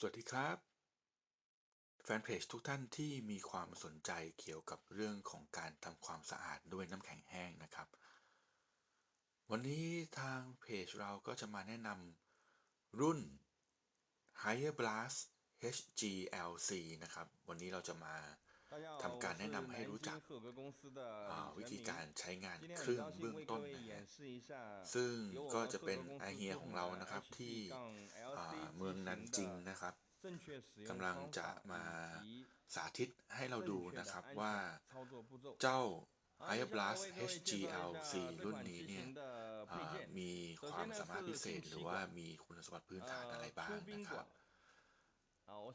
สวัสดีครับ แฟนเพจทุกท่านที่มีความสนใจเกี่ยวกับเรื่องของการทำความสะอาดด้วยน้ำแข็งแห้งนะครับ วันนี้ทางเพจเราก็จะมาแนะนำรุ่น Higher Blast HGLC นะครับ วันนี้เราจะมา ทำการแนะนำให้รู้จักวิธีการใช้งานเครื่องเบื้องต้นนะซึ่งก็จะเป็นไอเฮียของเรานะครับที่เมืองนั้นจริงนะครับกำลังจะมาสาธิตให้เราดูนะครับว่าเจ้า i b l a s HGLC รุ่นนี้เนี่ยมีความสามารถพิเศษหรือว่ามีคุณสมบัติพื้นฐานอะไรบ้างนะครับ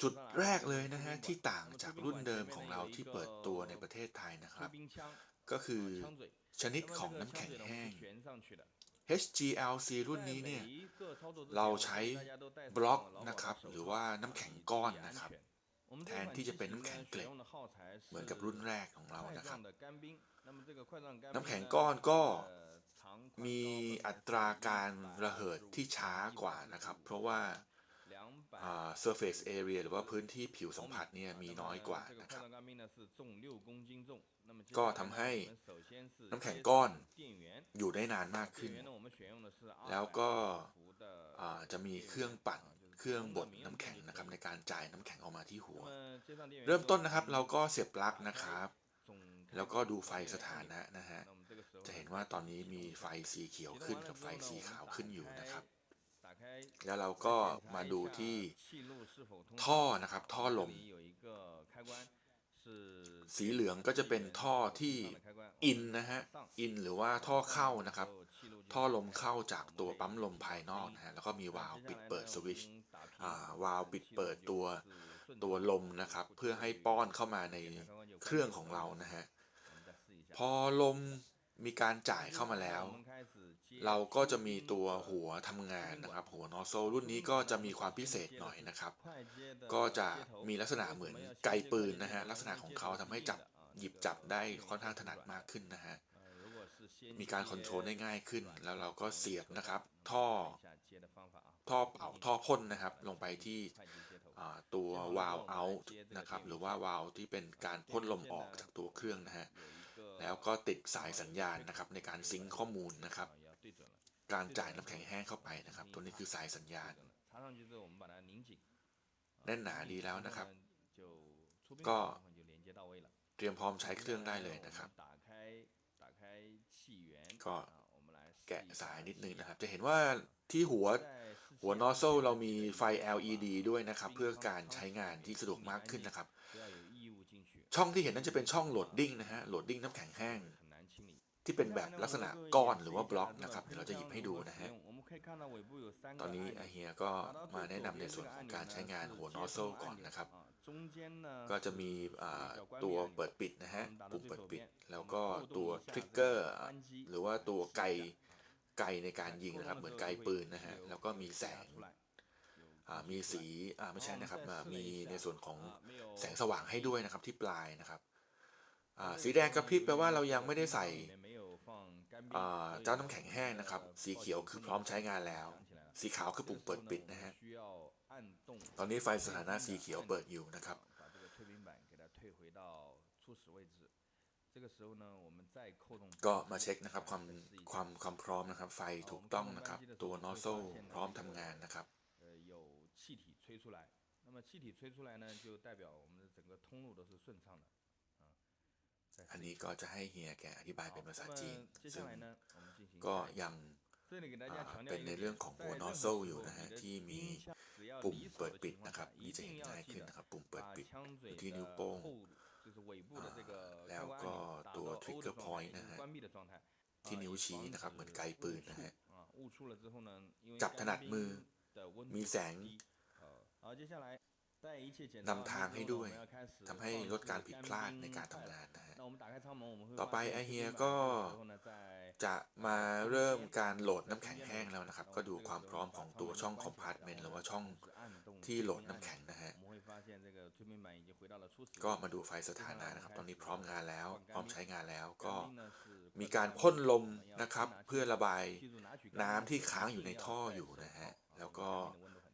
จุดแรกเลยนะฮะที่ต่างจากรุ่นเดิมของเราที่เปิดตัวในประเทศไทยนะครับ ก็คือชนิดของน้ำแข็งแห้ง HGLC รุ่นนี้เนี่ย เราใช้บล็อกนะครับ หรือว่าน้ำแข็งก้อนนะครับ แทนที่จะเป็นน้ำแข็งเกล็ดเหมือนกับรุ่นแรกของเรานะครับ น้ำแข็งก้อนก็มีอัตราการระเหิดที่ช้ากว่านะครับ เพราะว่า surface area หรือว่าพื้นที่ผิวสัมผัสเนี่ยมีน้อยกว่านะครับ ก็ทำให้น้ำแข็งก้อนอยู่ได้นานมากขึ้น แล้วก็จะมีเครื่องปั่นเครื่องบดน้ำแข็งนะครับในการจ่ายน้ำแข็งออกมาที่หัว เริ่มต้นนะครับเราก็เสียบปลั๊กนะครับ แล้วก็ดูไฟสถานะนะฮะจะเห็นว่าตอนนี้มีไฟสีเขียวขึ้นกับไฟสีขาวขึ้นอยู่นะครับ แล้วเราก็มาดูที่ท่อนะครับท่อลม สีเหลืองก็จะเป็นท่อที่อินนะฮะอินหรือว่าท่อเข้านะครับ ท่อลมเข้าจากตัวปั๊มลมภายนอกนะฮะแล้วก็มีวาล์วปิดเปิดสวิชวาล์วปิดเปิดตัวตัวลมนะครับ เพื่อให้ป้อนเข้ามาในเครื่องของเรานะฮะพอลมมีการจ่ายเข้ามาแล้ว เราก็จะมีตัวหัวทำงานนะครับ หัวนอโซรุ่นนี้ก็จะมีความพิเศษหน่อยนะครับ ก็จะมีลักษณะเหมือนไกปืนนะฮะลักษณะของเขาทำให้จับหยิบจับได้ค่อนข้างถนัดมากขึ้นนะฮะมีการคอนโทรลได้ง่ายขึ้น แล้วเราก็เสียบนะครับ ท่อ ท่อเป่าท่อพ่นนะครับ ลงไปที่ตัววาล์วเอาท์นะครับ หรือว่าวาล์วที่เป็นการพ่นลมออกจากตัวเครื่องนะฮะ แล้วก็ติดสายสัญญาณนะครับในการซิงข้อมูลนะครับ การจ่ายน้ำแข็งแห้งเข้าไปนะครับ ตัวนี้คือสายสัญญาณ แน่นหนาดีแล้วนะครับ ก็เตรียมพร้อมใช้เครื่องได้เลยนะครับ ก็แกะสายนิดนึงนะครับ จะเห็นว่าที่หัวหัวนอสโซเรามีไฟ LED ด้วยนะครับ เพื่อการใช้งานที่สะดวกมากขึ้นนะครับ ช่องที่เห็นนั้นจะเป็นช่องโหลดดิ้งนะฮะโหลดดิ้งน้ำแข็งแห้งที่เป็นแบบลักษณะก้อนหรือว่าบล็อกนะครับเดี๋ยวเราจะหยิบให้ดูนะฮะตอนนี้เฮียก็มาแนะนำในส่วนของการใช้งานหัวนอสโซก่อนนะครับ ก็จะมีตัวเปิดปิดนะฮะปุ่มเปิดปิด แล้วก็ตัวทริกเกอร์หรือว่าตัวไกไกในการยิงนะครับ เหมือนไกปืนนะฮะแล้วก็มีแสง มีสีไม่ใช่นะครับมีในส่วนของแสงสว่างให้ด้วยนะครับที่ปลายนะครับสีแดงกระพริบแปลว่าเรายังไม่ได้ใส่เจ้าน้ำแข็งแห้งนะครับ สีเขียวคือพร้อมใช้งานแล้ว สีขาวคือปุ่มเปิดปิดนะฮะตอนนี้ไฟสถานะสีเขียวเปิดอยู่นะครับก็มาเช็คนะครับความความความพร้อมนะครับ ไฟถูกต้องนะครับ ตัวนอสโซพร้อมทำงานนะครับ 气体吹出来。那么气体吹出来呢，就代表我们的整个通路都是顺畅的。啊，再 อัน 试一 นี้ก็จะให้เฮียแกอธิบาย 好 เป็นภาษา 那么 จีน 接 ซึ่ 下 ง 来呢，我们进行 ก็ 下一步 ยัง 这里给大家 อ่า 强调 เป็น 一 ใน 个 เรื่อง 点， ของ 在 หัว 任 นอ 何 โซ 时候 อยู่ 你 นะฮะ 的 ที่มี 音箱只要 ปุ่ม 离手 เปิด 的 ปิด 情况 นะครับ 下，一 นี่จะ 定 เห็น 要 ง่าย 记 ขึ้น 得 นะครับ ปุ่มเปิด 把 ปิด 枪嘴 อยู่ที่นิ้ว 的 โป้ง 后，就是尾部的这个 แล้ว 开关 ก็ 按钮打 ตัว 到 O trigger 的状态， point 也就 นะ 是 ฮะ 关闭的状态。 ที่ 啊 นิ้ว 以 ชี้ 防 นะครับเหมือน 止 ไกลปืน 误 นะ 触 ฮะ 啊，误触了之后呢，因为 จับ 干 ถนัดมือ 冰的温 มี 度 แสง นำทางให้ด้วยทำให้ลดการผิดพลาดในการทำงานนะฮะต่อไปไอเฮียก็จะมาเริ่มการโหลดน้ำแข็งแห้งแล้วนะครับ ก็ดูความพร้อมของตัวช่องคอมพาร์ตเมนต์หรือว่าช่องที่โหลดน้ำแข็งนะฮะก็มาดูไฟสถานะนะครับ ตอนนี้พร้อมงานแล้ว พร้อมใช้งานแล้วก็มีการพ่นลมนะครับ เพื่อระบายน้ำที่ค้างอยู่ในท่ออยู่นะฮะแล้วก็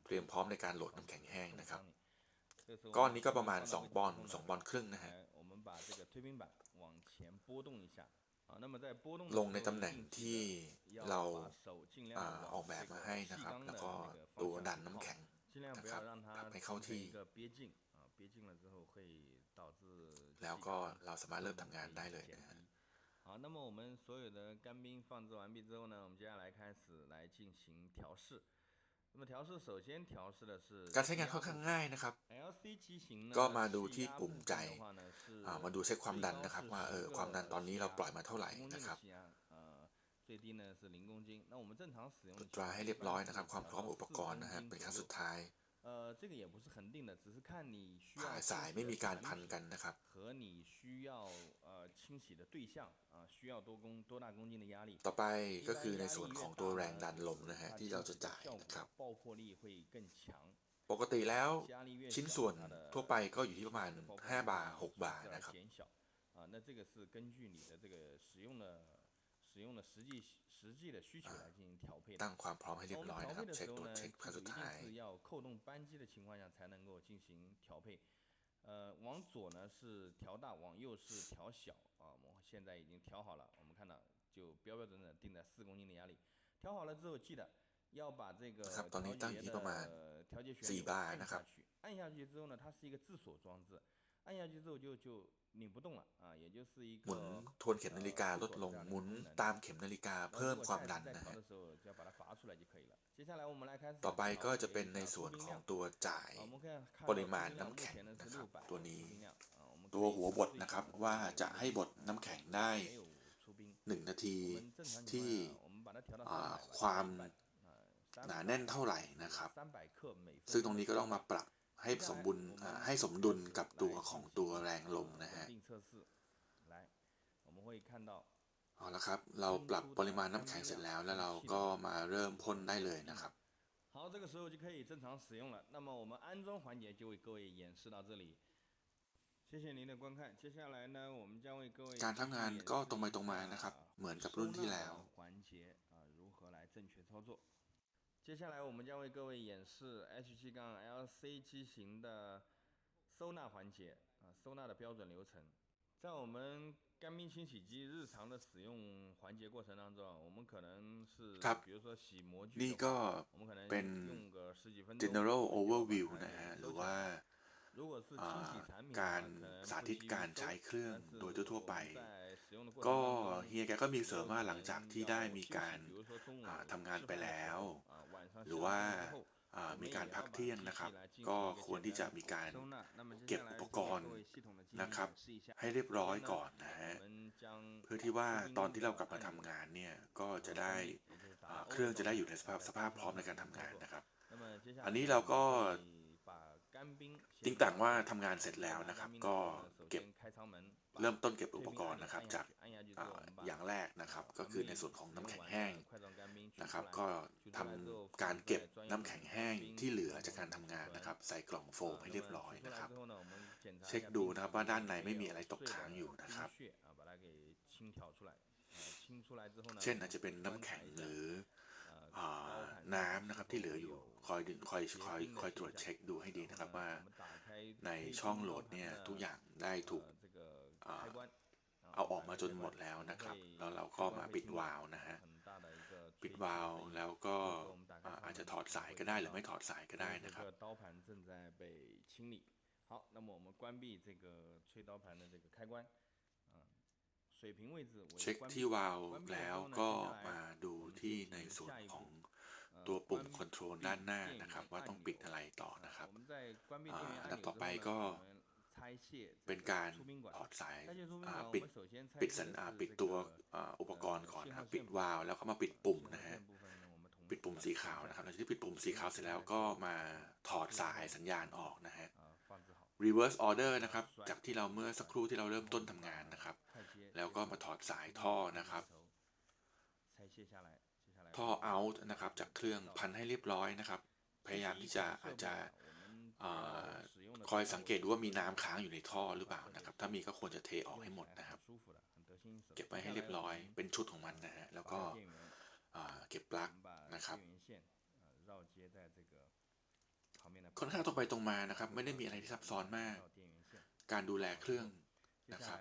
เตรียมพร้อมในการโหลดน้ำแข็งแห้งนะครับ 这个时候 ก้อนนี้ก็ประมาณ 放到 2 ปอนด์ 位置之后呢2ปอนด์ครึ่งนะฮะ 来我们把这个推冰板往前拨动一下啊，那么在拨动的 ลงใน 时候 ตำแหน่ง 定期 ที่ 地要 เรา 把手尽量 อ่า 往 ออกแบบ 这 มา 个 ให้ 气 นะครับ 缸 แล้ว 的 ก็ 那个 ตัว 方 ดั 向 น 去 น้ำ 靠 แข็ง 尽量不 นะครั 要 บ 让它 ทำให้เข้า 形成 ที่ 一个憋劲啊，憋劲了之后会导致 แล้ว 气 ก็ 缸 เราสามารถเริ่มทำงานได้เลย 减 นะฮะ 低。好，那么我们所有的干冰放置完毕之后呢，我们接下来开始来进行调试。 การใช้งานค่อนข้างง่ายนะครับ ก็มาดูที่ปุ่มใจมาดูเช็คความดันนะครับ ว่าเออความดันตอนนี้เราปล่อยมาเท่าไหร่นะครับตรวจตราให้เรียบร้อยนะครับ ความพร้อมอุปกรณ์นะฮะเป็นครั้งสุดท้าย 呃，这个也不是恒定的，只是看你需要 ผ่า 清 สาย 洗 ไม่ 的 มีการ 产 พัน 品 กันนะครับ 和你需要呃清洗的对象啊，需要多公多大公斤的压力。 ต่อไป 一 ก็ 般 คือใน 压 ส่วน 力 ของ 越 ตัว 大 แรง 呢 ดันลม 就是 นะฮะ 它 ที่เรา 清 จะ 洗的 จ่าย 效 นะครับ 果爆破力会更强。 ปกติแล้ว 压力越 ชิ้น 小 ส่วน 它的 ทั่วไปก็อยู่ที่ประมาณ 爆破力 5 บาท 会 6 บาท 自然 นะครับ 减小啊，那这个是根据你的这个使用的 使用的实际实际的需求来进行调配的。 ตั้งความพร้อมให้เรีย 我 บ 们 ร้อย 调 นะครับ 配的 เช็ค 时候 ตรวจ 呢， เช็คครั้ง 就 สุด 一 ท้าย 定是要扣动扳机的情况下才能够进行调配。呃，往左呢是调大，往右是调小啊。我们现在已经调好了，我们看到就标标准准地定在四公斤的压力。调好了之后，记得要把这个 นะครับตอนนี้ตั้งอยู่ที่ประมาณ 呃调节旋สี่ 钮 บาร์ 按 นะครับ 下去，按下去之后呢，它是一个自锁装置，按下去之后就就 หมุนทวนเข็มนาฬิกาลดลงหมุนตามเข็มนาฬิกาเพิ่มความดันนะฮะต่อไปก็จะเป็นในส่วนของตัวจ่ายปริมาณน้ำแข็งนะครับ ตัวนี้ ตัวหัวบดนะครับว่าจะให้บดน้ำแข็งได้หนึ่งนาทีที่ความหนาแน่นเท่าไหร่นะครับ ซึ่งตรงนี้ก็ต้องมาปรับ ให้สมบุญอ่าให้สมดุลกับตัวของตัวแรงลมนะฮะ 稳定测试来我们会看到 เอาละครับ เราปรับปริมาณน้ำแข็งเสร็จแล้ว แล้วเราก็มาเริ่มพ่นได้เลยนะครับ 好，这个时候就可以正常使用了。那么我们安装环节就为各位演示到这里，谢谢您的观看。接下来呢，我们将为各位 การทำงาน 继续演 ก็ 示 ตรงไปตรงมา 一下 นะครับ เหมือนกับรุ่นที่แล้ว 收纳的环节啊，如何来正确操作？ 接下来我们将为各位演示 H 七杠 LC 机型的收纳环节啊，收纳的标准流程。在我们干冰清洗机日常的使用环节过程当中啊，我们可能是 ครับ 比如说洗模具 นี่ 的 ก็ 话，我们可能 เป็น 用个十几分钟 general 就把它 overview 哎 นะฮะ ห 收 รือ 起 ว่า 来如果是清 อ่า 洗产品的 กา 话 ร 可能 สา 不 ธิต 急于 การ 收 ใช้เครื่อง 但是 โดยทั่วๆไป 我们在使用的过程 ก็เฮียแกก็มีเสริมว่าหลังจากที่ได้มีการทำงานไปแล้ว หรือว่ามีการพักเที่ยงนะครับ ก็ควรที่จะมีการเก็บอุปกรณ์นะครับ ให้เรียบร้อยก่อนนะฮะเพื่อที่ว่าตอนที่เรากลับมาทำงานเนี่ยก็จะได้เครื่องจะได้อยู่ในสภาพสภาพพร้อมในการทำงานนะครับ อันนี้เราก็จริงต่างว่าทำงานเสร็จแล้วนะครับ ก็เก็บ เริ่มต้นเก็บอุปกรณ์นะครับจากอย่างแรกนะครับ ก็คือในส่วนของน้ำแข็งแห้งนะครับ ก็ทำการเก็บน้ำแข็งแห้งที่เหลือจากการทำงานนะครับ ใส่กล่องโฟมให้เรียบร้อยนะครับ เช็คดูนะครับว่าด้านในไม่มีอะไรตกค้างอยู่นะครับเช่นอาจจะเป็นน้ำแข็งหรือน้ำนะครับที่เหลืออยู่คอยคอยคอยคอยตรวจเช็คดูให้ดีนะครับว่าในช่องโหลดเนี่ยทุกอย่างได้ถูก เอาออกมาจนหมดแล้วนะครับ แล้วเราก็มาปิดวาล์วนะฮะ 很大的一个 ปิด 吹气 วาล์ว 声音 แล้วก็ 这时候我们打开 อ่า 舱 อาจจะ 门 ถอดสาย 会 ก็ได้ 看 หรือไม่ 到 ถอดสายก็ได้ 这 นะครับ 个刀盘正在被清理。好，那么我们关闭这个吹刀盘的这个开关，啊，水平位置为 เช็ค 关闭 ที่วาล์ว 关闭了 แล้ 之 ว 后呢， ก็ 接下 มา 来 ดู 我们 ที่ 进 ใน 行 ส่วน 下一 ของ 步。呃 ตัวปุ่ม 关 คอนโทรล 闭 ด้านหน้า 电源 นะครับ ว่าต้อง 按 ปิด 钮 อะไรต่อนะครับ 我们在关闭 อ่า 电源 อั 按 นดับ 钮 ต่อ 之 ไป 后呢， ก็ 我们拆卸 เป็นการถอดสายปิดปิดสัญญาปิดตัวอุปกรณ์ก่อนนะปิดวาลวแล้วก็มาปิดปุ่มนะฮะปิดปุ่มสีขาวนะครับหลังจากที่ปิดปุ่มสีขาวเสร็จแล้วก็มาถอดสายสัญญาณออกนะฮะ reverse order นะครับ จากที่เราเมื่อสักครู่ที่เราเริ่มต้นทำงานนะครับ แล้วก็มาถอดสายท่อนะครับ ท่อ out นะครับ จากเครื่องพันให้เรียบร้อยนะครับ พยายามที่จะอาจจะ คอยสังเกตดูว่ามีน้ำค้างอยู่ในท่อหรือเปล่านะครับ ถ้ามีก็ควรจะเทออกให้หมดนะครับ เก็บไว้ให้เรียบร้อยเป็นชุดของมันนะฮะแล้วก็เก็บปลั๊กนะครับค่อนข้างตรงไปตรงมานะครับ ไม่ได้มีอะไรที่ซับซ้อนมาก การดูแลเครื่องนะครับ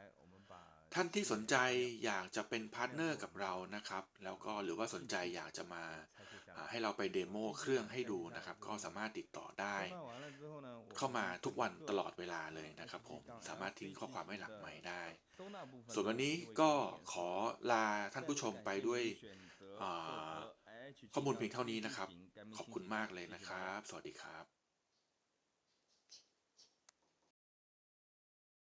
ท่านที่สนใจอยากจะเป็นพาร์ทเนอร์กับเรานะครับ แล้วก็หรือว่าสนใจอยากจะมา ให้เราไปเดโมเครื่องให้ดูนะครับ ก็สามารถติดต่อได้ เข้ามาทุกวันตลอดเวลาเลยนะครับ ผมสามารถทิ้งข้อความให้หลังใหม่ได้ ส่วนวันนี้ก็ขอลาท่านผู้ชมไปด้วยข้อมูลเพียงเท่านี้นะครับ ขอบคุณมากเลยนะครับ สวัสดีครับ